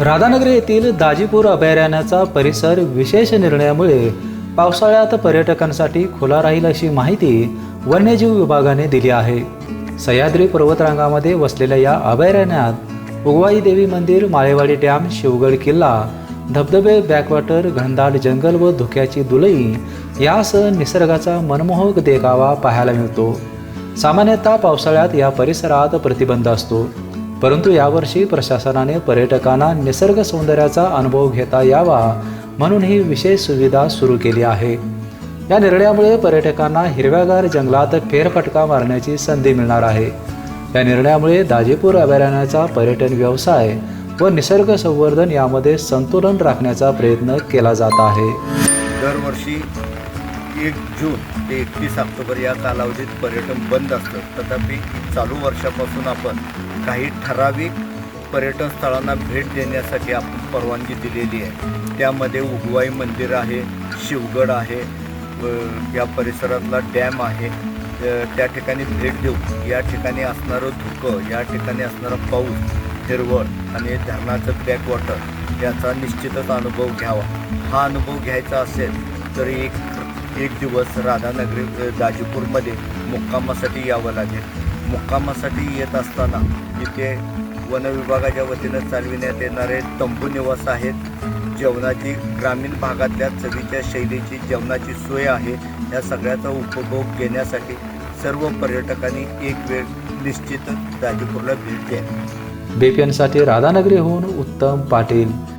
राधानगरी येथील दाजीपूर अभयारण्याचा परिसर विशेष निर्णयामुळे पावसाळ्यात पर्यटकांसाठी खुला राहील अशी माहिती वन्यजीव विभागाने दिली आहे. सह्याद्री पर्वतरांगामध्ये वसलेल्या या अभयारण्यात उगवाई देवी मंदिर माळेवाडी डॅम शिवगड किल्ला धबधबे बॅकवॉटर घनदाट जंगल व धुक्याची दुलई यासह निसर्गाचा मनमोहक देखावा पाहायला मिळतो. सामान्यतः पावसाळ्यात या परिसरात प्रतिबंध असतो. परंतु यावर्षी प्रशासनाने पर्यटकांना निसर्ग सौंदर्याचा अनुभव घेता यावा म्हणून ही विशेष सुविधा सुरू केली आहे. या निर्णयामुळे पर्यटकांना हिरव्यागार जंगलात फेरफटका मारण्याची संधी मिळणार आहे. या निर्णयामुळे दाजीपूर अभयारण्याचा पर्यटन व्यवसाय व निसर्ग संवर्धन यामध्ये संतुलन राखण्याचा प्रयत्न केला जात आहे. दरवर्षी एक जून ते एकतीस ऑक्टोबर या कालावधीत पर्यटन बंद असतं. तथापि चालू वर्षापासून आपण काही ठराविक पर्यटन स्थळांना भेट देण्यासाठी आपण परवानगी दिलेली आहे. त्यामध्ये उगवाई मंदिर आहे शिवगड आहे या परिसरातला डॅम आहे. त्या ठिकाणी भेट देऊ. या ठिकाणी असणारं धुकं या ठिकाणी असणारा पाऊस हिरवळ आणि धरणाचं बॅकवॉटर याचा निश्चितच अनुभव घ्यावा. हा अनुभव घ्यायचा असेल तर एक एक दिवस राधानगरी गाजीपूरमध्ये मुक्कामासाठी यावं लागेल. मुक्कामासाठी येत असताना इथे वनविभागाच्या वतीनं चालविण्यात येणारे तंबू निवास आहेत. जेवणाची ग्रामीण भागातल्या चवीच्या शैलीची जेवणाची सोय आहे. या सगळ्याचा उपभोग घेण्यासाठी सर्व पर्यटकांनी एक वेळ निश्चित दाजीपूरला भेट द्या. बीपीएनसाठी राधानगरीहून उत्तम पाटील